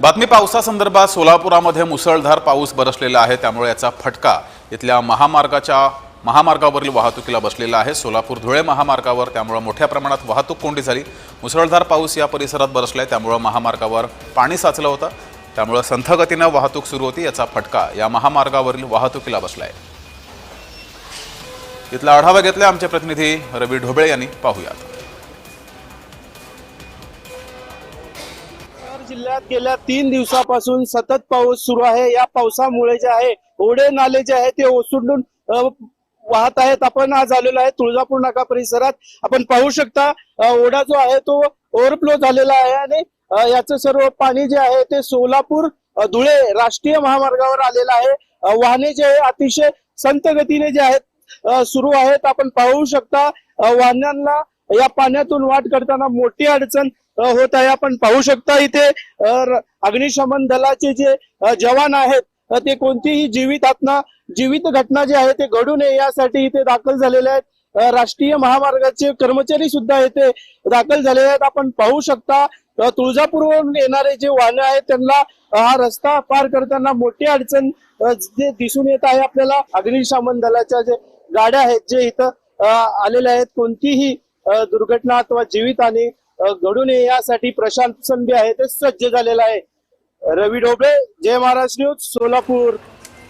बातमी पावसासंदर्भात सोलापुरामध्ये मुसळधार पाऊस बरसलेला आहे. त्यामुळे याचा फटका इथल्या महामार्गाच्या महामार्गावरील वाहतुकीला बसलेला आहे. सोलापूर धुळे महामार्गावर त्यामुळं मोठ्या प्रमाणात वाहतूक कोंडी झाली. मुसळधार पाऊस या परिसरात बसला आहे त्यामुळं महामार्गावर पाणी साचलं होतं. त्यामुळं संथगतीनं वाहतूक सुरू होती. याचा फटका या महामार्गावरील वाहतुकीला बसला आहे इथला आढावा घेतला आमचे प्रतिनिधी रवी ढोबळे यांनी. पाहूयात. जिल्ह्यात गेल्या तीन दिवसापासून सतत पाऊस सुरू आहे. या पावसामुळे जे आहे ओढे नाले जे आहे ते ओसंडून वाहत आहेत. आपण आज आलेलो आहे तुळजापूर नाका परिसरात. आपण पाहू शकता ओढा जो आहे तो ओव्हरफ्लो झालेला आहे आणि याचं सर्व पाणी जे आहे ते सोलापूर धुळे राष्ट्रीय महामार्गावर आलेलं आहे. वाहने जे आहे अतिशय संत गतीने जे आहेत सुरू आहेत. आपण पाहू शकता वाहनांना या पाण्यातून वाट करताना मोठी अडचण होत आहे. आपण पाहू शकता इथे अग्निशमन दलाचे जे जवान आहेत ते कोणतीही जीवित आत्मा जीवित घटना जी आहे ते घडू नये यासाठी इथे दाखल झालेले आहेत. राष्ट्रीय महामार्गाचे कर्मचारी सुद्धा इथे दाखल झालेले आहेत. आपण पाहू शकता तुळजापूरवरून येणारे जे वाहनं आहेत त्यांना हा रस्ता पार करताना मोठी अडचण जे दिसून येत आहे आपल्याला अग्निशमन दलाच्या जे गाड्या आहेत जे इथं आलेल्या आहेत कोणतीही दुर्घटना अथवा जीवितहानी घडू नये यासाठी प्रशासन जे आहे ते सज्ज झालेलं आहे. रवी ढोबळे जय महाराज न्यूज सोलापूर.